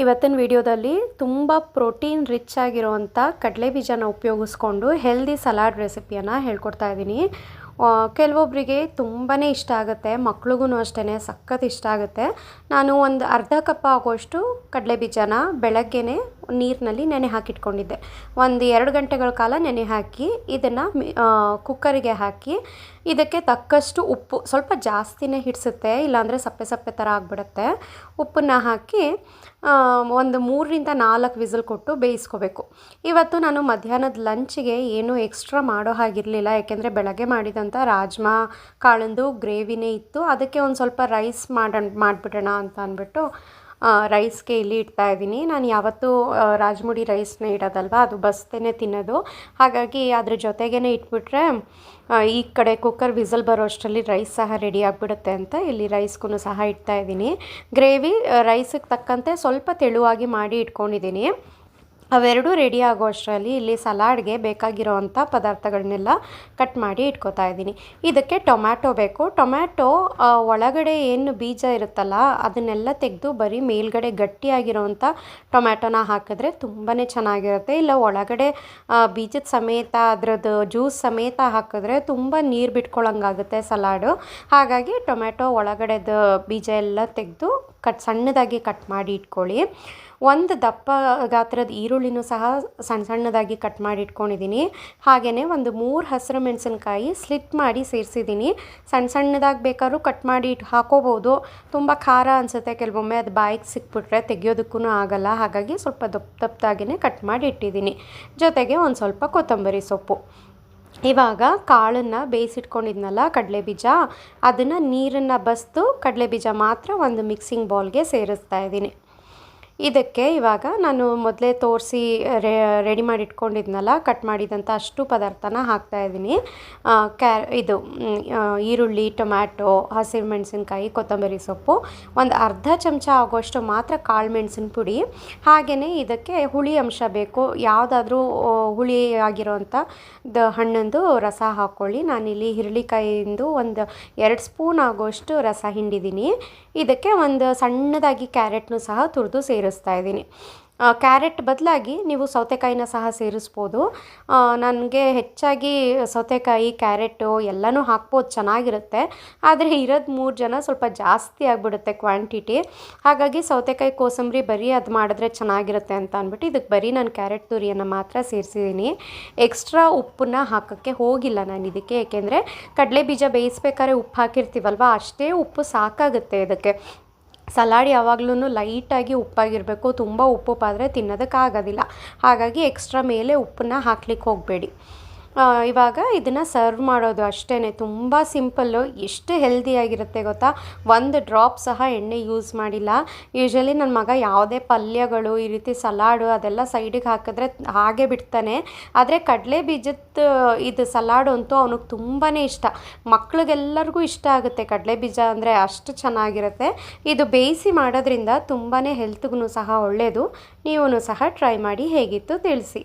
ಇವತ್ತಿನ ವಿಡಿಯೋದಲ್ಲಿ ತುಂಬ ಪ್ರೋಟೀನ್ ರಿಚ್ ಆಗಿರುವಂಥ ಕಡಲೆ ಬೀಜನ ಉಪಯೋಗಿಸ್ಕೊಂಡು ಹೆಲ್ದಿ ಸಲಾಡ್ ರೆಸಿಪಿಯನ್ನು ಹೇಳ್ಕೊಡ್ತಾ ಇದ್ದೀನಿ. ಕೆಲವೊಬ್ಬರಿಗೆ ತುಂಬಾ ಇಷ್ಟ ಆಗುತ್ತೆ ಮಕ್ಳಿಗೂ ಅಷ್ಟೇ ಸಖತ್ ಇಷ್ಟ ಆಗುತ್ತೆ. ನಾನು ಒಂದು ಅರ್ಧ ಕಪ್ ಆಗೋಷ್ಟು ಕಡಲೆ ಬೀಜನ ಬೆಳಗ್ಗೆನೇ ನೀರಿನಲ್ಲಿ ನೆನೆ ಹಾಕಿಟ್ಕೊಂಡಿದ್ದೆ. ಒಂದು ಎರಡು ಗಂಟೆಗಳ ಕಾಲ ನೆನೆ ಹಾಕಿ, ಇದನ್ನು ಕುಕ್ಕರಿಗೆ ಹಾಕಿ, ಇದಕ್ಕೆ ತಕ್ಕಷ್ಟು ಉಪ್ಪು, ಸ್ವಲ್ಪ ಜಾಸ್ತಿನೇ ಹಿಡಿಸುತ್ತೆ, ಇಲ್ಲಾಂದರೆ ಸಪ್ಪೆ ಸಪ್ಪೆ ಥರ ಆಗಿಬಿಡುತ್ತೆ. ಉಪ್ಪನ್ನ ಹಾಕಿ ಒಂದು ಮೂರರಿಂದ ನಾಲ್ಕು ವಿಸಿಲ್ ಕೊಟ್ಟು ಬೇಯಿಸ್ಕೋಬೇಕು. ಇವತ್ತು ನಾನು ಮಧ್ಯಾಹ್ನದ ಲಂಚಿಗೆ ಏನೂ ಎಕ್ಸ್ಟ್ರಾ ಮಾಡೋ ಹಾಗಿರಲಿಲ್ಲ. ಯಾಕೆಂದರೆ ಬೆಳಗ್ಗೆ ಮಾಡಿದಂಥ ರಾಜ್ಮಾ ಕಾಳಂದು ಗ್ರೇವಿನೇ ಇತ್ತು. ಅದಕ್ಕೆ ಒಂದು ಸ್ವಲ್ಪ ರೈಸ್ ಮಾಡೋಣ ಮಾಡಿಬಿಡೋಣ ಅಂತ ಅಂದ್ಬಿಟ್ಟು ರೈಸ್ಗೆ ಇಲ್ಲಿ ಇಡ್ತಾ ಇದ್ದೀನಿ. ನಾನು ಯಾವತ್ತೂ ರಾಜಮುಡಿ ರೈಸ್ನೇ ಇಡೋದಲ್ವ? ಅದು ಬಸ್ತೇನೆ ತಿನ್ನೋದು. ಹಾಗಾಗಿ ಅದ್ರ ಜೊತೆಗೇ ಇಟ್ಬಿಟ್ರೆ ಈ ಕಡೆ ಕುಕ್ಕರ್ ವಿಸಲ್ ಬರೋ ಅಷ್ಟರಲ್ಲಿ ರೈಸ್ ಸಹ ರೆಡಿ ಆಗಿಬಿಡುತ್ತೆ ಅಂತ ಇಲ್ಲಿ ರೈಸ್ಗೂ ಸಹ ಇಡ್ತಾ ಇದ್ದೀನಿ. ಗ್ರೇವಿ ರೈಸಿಗೆ ತಕ್ಕಂತೆ ಸ್ವಲ್ಪ ತೆಳುವಾಗಿ ಮಾಡಿ ಇಟ್ಕೊಂಡಿದ್ದೀನಿ. ಅವೆರಡೂ ರೆಡಿ ಆಗೋ ಅಷ್ಟರಲ್ಲಿ ಇಲ್ಲಿ ಸಲಾಡ್ಗೆ ಬೇಕಾಗಿರೋವಂಥ ಪದಾರ್ಥಗಳನ್ನೆಲ್ಲ ಕಟ್ ಮಾಡಿ ಇಟ್ಕೋತಾ ಇದ್ದೀನಿ. ಇದಕ್ಕೆ ಟೊಮ್ಯಾಟೊ ಬೇಕು. ಟೊಮ್ಯಾಟೊ ಒಳಗಡೆ ಏನು ಬೀಜ ಇರುತ್ತಲ್ಲ, ಅದನ್ನೆಲ್ಲ ತೆಗೆದು ಬರೀ ಮೇಲ್ಗಡೆ ಗಟ್ಟಿಯಾಗಿರೋವಂಥ ಟೊಮ್ಯಾಟೊನ ಹಾಕಿದ್ರೆ ತುಂಬಾ ಚೆನ್ನಾಗಿರುತ್ತೆ. ಇಲ್ಲ ಒಳಗಡೆ ಬೀಜದ ಸಮೇತ, ಅದರದ್ದು ಜ್ಯೂಸ್ ಸಮೇತ ಹಾಕಿದ್ರೆ ತುಂಬ ನೀರು ಬಿಟ್ಕೊಳ್ಳೋಂಗಾಗುತ್ತೆ ಸಲಾಡು ಹಾಗಾಗಿ ಟೊಮ್ಯಾಟೊ ಒಳಗಡೆದು ಬೀಜ ಎಲ್ಲ ತೆಗೆದು ಕಟ್ ಸಣ್ಣದಾಗಿ ಕಟ್ ಮಾಡಿ ಇಟ್ಕೊಳ್ಳಿ. ಒಂದು ದಪ್ಪ ಗಾತ್ರದ ಈರುಳ್ಳಿನೂ ಸಹ ಸಣ್ಣ ಸಣ್ಣದಾಗಿ ಕಟ್ ಮಾಡಿ ಇಟ್ಕೊಂಡಿದ್ದೀನಿ. ಹಾಗೆಯೇ ಒಂದು ಮೂರು ಹಸಿರು ಮೆಣಸಿನ್ಕಾಯಿ ಸ್ಲಿಟ್ ಮಾಡಿ ಸೇರಿಸಿದ್ದೀನಿ. ಸಣ್ಣ ಸಣ್ಣದಾಗಿ ಬೇಕಾದ್ರೂ ಕಟ್ ಮಾಡಿ ಇಟ್ಟು ಹಾಕೋಬೋದು ತುಂಬ ಖಾರ ಅನಿಸುತ್ತೆ, ಕೆಲವೊಮ್ಮೆ ಅದು ಬಾಯಿಗೆ ಸಿಕ್ಬಿಟ್ರೆ ತೆಗಿಯೋದಕ್ಕೂ ಆಗಲ್ಲ. ಹಾಗಾಗಿ ಸ್ವಲ್ಪ ದಪ್ಪ ದಪ್ಪದಾಗಿಯೇ ಕಟ್ ಮಾಡಿ ಇಟ್ಟಿದ್ದೀನಿ. ಜೊತೆಗೆ ಒಂದು ಸ್ವಲ್ಪ ಕೊತ್ತಂಬರಿ ಸೊಪ್ಪು. ಇವಾಗ ಕಾಳನ್ನು ಬೇಯಿಸಿಟ್ಕೊಂಡಿದ್ನಲ್ಲ ಕಡಲೆ ಬೀಜ, ಅದನ್ನು ನೀರನ್ನು ಬಸ್ದು ಕಡಲೆ ಬೀಜ ಮಾತ್ರ ಒಂದು ಮಿಕ್ಸಿಂಗ್ ಬೌಲ್ಗೆ ಸೇರಿಸ್ತಾ ಇದ್ದೀನಿ. ಇದಕ್ಕೆ ಇವಾಗ ನಾನು ಮೊದಲೇ ತೋರಿಸಿ ರೆಡಿ ಮಾಡಿ ಇಟ್ಕೊಂಡಿದ್ನಲ್ಲ ಕಟ್ ಮಾಡಿದಂಥ ಅಷ್ಟು ಪದಾರ್ಥನ ಹಾಕ್ತಾಯಿದ್ದೀನಿ ಕ್ಯಾ, ಇದು ಈರುಳ್ಳಿ, ಟೊಮ್ಯಾಟೊ, ಹಸಿರು ಮೆಣಸಿನ್ಕಾಯಿ, ಕೊತ್ತಂಬರಿ ಸೊಪ್ಪು, ಒಂದು ಅರ್ಧ ಚಮಚ ಆಗೋಷ್ಟು ಮಾತ್ರ ಕಾಳು ಮೆಣಸಿನ ಪುಡಿ ಹಾಗೆಯೇ ಇದಕ್ಕೆ ಹುಳಿ ಅಂಶ ಬೇಕು. ಯಾವುದಾದ್ರೂ ಹುಳಿ ಆಗಿರೋವಂಥ ದ ಹಣ್ಣಂದು ರಸ ಹಾಕ್ಕೊಳ್ಳಿ ನಾನಿಲ್ಲಿ ಹಿರಳಿಕಾಯಿಂದು ಒಂದು ಎರಡು ಸ್ಪೂನ್ ಆಗೋಷ್ಟು ರಸ ಹಿಂಡಿದ್ದೀನಿ. ಇದಕ್ಕೆ ಒಂದು ಸಣ್ಣದಾಗಿ ಕ್ಯಾರೆಟ್ನು ಸಹ ತುರಿದು ಸೇರಿಸ್ತಾ ಇದ್ದೀನಿ. ಕ್ಯಾರೆಟ್ ಬದಲಾಗಿ ನೀವು ಸೌತೆಕಾಯಿನ ಸಹ ಸೇರಿಸ್ಬೋದು. ನನಗೆ ಹೆಚ್ಚಾಗಿ ಸೌತೆಕಾಯಿ, ಕ್ಯಾರೆಟು ಎಲ್ಲನೂ ಹಾಕ್ಬೋದು, ಚೆನ್ನಾಗಿರುತ್ತೆ. ಆದರೆ ಇರೋದು ಮೂರು ಜನ ಸ್ವಲ್ಪ ಜಾಸ್ತಿ ಆಗಿಬಿಡುತ್ತೆ ಕ್ವಾಂಟಿಟಿ. ಹಾಗಾಗಿ ಸೌತೆಕಾಯಿ, ಕೋಸಂಬರಿ ಬರೀ ಅದು ಮಾಡಿದ್ರೆ ಚೆನ್ನಾಗಿರುತ್ತೆ ಅಂತ ಅಂದ್ಬಿಟ್ಟು ಇದಕ್ಕೆ ಬರೀ ನಾನು ಕ್ಯಾರೆಟ್ ತುರಿಯನ್ನು ಮಾತ್ರ ಸೇರಿಸಿದ್ದೀನಿ ಎಕ್ಸ್ಟ್ರಾ ಉಪ್ಪನ್ನ ಹಾಕೋಕ್ಕೆ ಹೋಗಿಲ್ಲ ನಾನು ಇದಕ್ಕೆ. ಏಕೆಂದರೆ ಕಡಲೆ ಬೀಜ ಬೇಯಿಸ್ಬೇಕಾದ್ರೆ ಉಪ್ಪು ಹಾಕಿರ್ತೀವಲ್ವ, ಅಷ್ಟೇ ಉಪ್ಪು ಸಾಕಾಗುತ್ತೆ ಇದಕ್ಕೆ. ಸಲಾಡ್ ಯಾವಾಗ್ಲೂ ಲೈಟಾಗಿ ಉಪ್ಪಾಗಿರಬೇಕು. ತುಂಬ ಉಪ್ಪುಪ್ಪಾದರೆ ತಿನ್ನೋದಕ್ಕಾಗೋದಿಲ್ಲ. ಹಾಗಾಗಿ ಎಕ್ಸ್ಟ್ರಾ ಮೇಲೆ ಉಪ್ಪನ್ನ ಹಾಕ್ಲಿಕ್ಕೆ ಹೋಗಬೇಡಿ. ಇವಾಗ ಇದನ್ನು ಸರ್ವ್ ಮಾಡೋದು ಅಷ್ಟೇ ತುಂಬ ಸಿಂಪಲ್ಲು, ಎಷ್ಟು ಹೆಲ್ದಿಯಾಗಿರುತ್ತೆ ಗೊತ್ತಾ? ಒಂದು ಡ್ರಾಪ್ ಸಹ ಎಣ್ಣೆ ಯೂಸ್ ಮಾಡಿಲ್ಲ. ಯೂಶ್ವಲಿ ನನ್ನ ಮಗ ಯಾವುದೇ ಪಲ್ಯಗಳು, ಈ ರೀತಿ ಸಲಾಡು ಅದೆಲ್ಲ ಸೈಡಿಗೆ ಹಾಕಿದ್ರೆ ಹಾಗೆ ಬಿಡ್ತಾನೆ. ಆದರೆ ಕಡಲೆ ಬೀಜದ, ಇದು ಸಲಾಡು ಅಂತೂ ಅವನಿಗೆ ತುಂಬಾ ಇಷ್ಟ. ಮಕ್ಳಿಗೆಲ್ಲರಿಗೂ ಇಷ್ಟ ಆಗುತ್ತೆ ಕಡಲೆ ಬೀಜ ಅಂದರೆ ಅಷ್ಟು ಚೆನ್ನಾಗಿರುತ್ತೆ. ಇದು ಬೇಯಿಸಿ ಮಾಡೋದ್ರಿಂದ ತುಂಬಾ ಹೆಲ್ತ್ಗೂ ಸಹ ಒಳ್ಳೆಯದು ನೀವು ಸಹ ಟ್ರೈ ಮಾಡಿ ಹೇಗಿತ್ತು ತಿಳಿಸಿ.